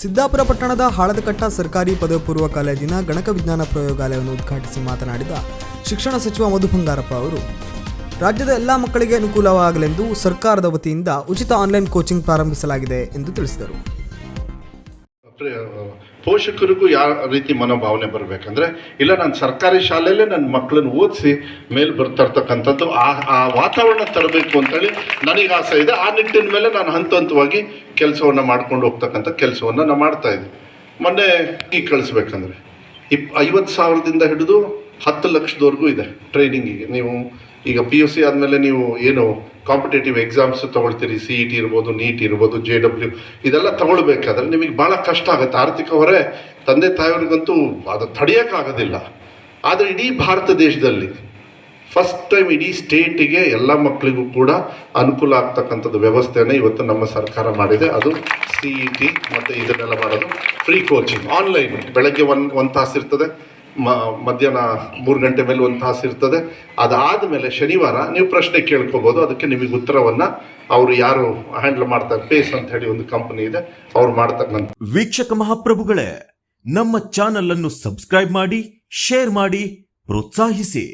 ಸಿದ್ದಾಪುರ ಪಟ್ಟಣದ ಹಾಳದಕಟ್ಟ ಸರ್ಕಾರಿ ಪದವಿ ಪೂರ್ವ ಕಾಲೇಜಿನ ಗಣಕ ವಿಜ್ಞಾನ ಪ್ರಯೋಗಾಲಯವನ್ನು ಉದ್ಘಾಟಿಸಿ ಮಾತನಾಡಿದ ಶಿಕ್ಷಣ ಸಚಿವ ಮಧು ಬಂಗಾರಪ್ಪ ಅವರು. ರಾಜ್ಯದ ಎಲ್ಲ ಮಕ್ಕಳಿಗೆ ಅನುಕೂಲವಾಗಲೆಂದು ಸರ್ಕಾರದ ವತಿಯಿಂದ ಉಚಿತ ಆನ್ಲೈನ್ ಕೋಚಿಂಗ್ ಪ್ರಾರಂಭಿಸಲಾಗಿದೆ ಎಂದು ತಿಳಿಸಿದರು. ಪೋಷಕರಿಗೂ ಯಾವ ರೀತಿ ಮನೋಭಾವನೆ ಬರಬೇಕಂದ್ರೆ, ಇಲ್ಲ ನಾನು ಸರ್ಕಾರಿ ಶಾಲೆಯಲ್ಲೇ ನನ್ನ ಮಕ್ಕಳನ್ನು ಓದಿಸಿ ಮೇಲೆ ಬರ್ತಾ ಇರ್ತಕ್ಕಂಥದ್ದು, ಆ ಆ ವಾತಾವರಣ ತರಬೇಕು ಅಂತೇಳಿ ನನಗೆ ಆಸೆ ಇದೆ. ಆ ನಿಟ್ಟಿನ ಮೇಲೆ ನಾನು ಹಂತ ಹಂತವಾಗಿ ಕೆಲಸವನ್ನು ಮಾಡ್ಕೊಂಡು ಹೋಗ್ತಕ್ಕಂಥ ಕೆಲಸವನ್ನು ನಾನು ಮಾಡ್ತಾ ಇದ್ದೆ ಮೊನ್ನೆ ಈಗ ಕಳಿಸ್ಬೇಕಂದ್ರೆ, ಇಪ್, ಐವತ್ತು ಸಾವಿರದಿಂದ ಹಿಡಿದು ಹತ್ತು ಲಕ್ಷದವರೆಗೂ ಇದೆ ಟ್ರೈನಿಂಗಿಗೆ. ನೀವು ಈಗ ಪಿ ಯು ಸಿ ಆದಮೇಲೆ ನೀವು ಏನು ಕಾಂಪಿಟೇಟಿವ್ ಎಕ್ಸಾಮ್ಸ್ ತೊಗೊಳ್ತೀರಿ ಸಿ ಇ ಟಿ ಇರ್ಬೋದು, ನೀಟ್ ಇರ್ಬೋದು ಜೆ ಡಬ್ಲ್ಯೂ ಇದೆಲ್ಲ ತಗೊಳ್ಬೇಕಾದ್ರೆ ನಿಮಗೆ ಭಾಳ ಕಷ್ಟ ಆಗುತ್ತೆ. ಆರ್ಥಿಕ ಹೊರೆ ತಂದೆ ತಾಯಿಯವ್ರಿಗಂತೂ ಅದು ತಡೆಯೋಕ್ಕಾಗೋದಿಲ್ಲ. ಆದರೆ ಇಡೀ ಭಾರತ ದೇಶದಲ್ಲಿ ಫಸ್ಟ್ ಟೈಮ್ ಇಡೀ ಸ್ಟೇಟಿಗೆ ಎಲ್ಲ ಮಕ್ಕಳಿಗೂ ಕೂಡ ಅನುಕೂಲ ಆಗ್ತಕ್ಕಂಥದ್ದು ವ್ಯವಸ್ಥೆಯನ್ನು ಇವತ್ತು ನಮ್ಮ ಸರ್ಕಾರ ಮಾಡಿದೆ. ಅದು ಸಿ ಇ ಟಿ ಮತ್ತು ಇದನ್ನೆಲ್ಲ ಮಾಡೋದು ಫ್ರೀ ಕೋಚಿಂಗ್ ಆನ್ಲೈನ್ ಬೆಳಗ್ಗೆ ಒನ್ ಒಂದು ತಾಸು ಇರ್ತದೆ. ಮ, ಮಧ್ಯಾಹ್ನ ಮೂರು ಗಂಟೆ ಮೇಲೆ ಒಂದು ತಾಸು ಇರ್ತದೆ. ಅದಾದ ಮೇಲೆ ಶನಿವಾರ ನೀವು ಪ್ರಶ್ನೆ ಕೇಳ್ಕೋಬೋದು. ಅದಕ್ಕೆ ನಿಮಗೆ ಉತ್ತರವನ್ನು ಅವರು ಯಾರು ಹ್ಯಾಂಡಲ್ ಮಾಡ್ತಾರೆ ಪೇಸ್ ಅಂತ ಹೇಳಿ ಒಂದು ಕಂಪನಿ ಇದೆ, ಅವ್ರು ಮಾಡ್ತಕ್ಕಂಥ ವೀಕ್ಷಕ ಮಹಾಪ್ರಭುಗಳೇ, ನಮ್ಮ ಚಾನಲ್ ಅನ್ನು ಸಬ್ಸ್ಕ್ರೈಬ್ ಮಾಡಿ ಶೇರ್ ಮಾಡಿ, ಪ್ರೋತ್ಸಾಹಿಸಿ.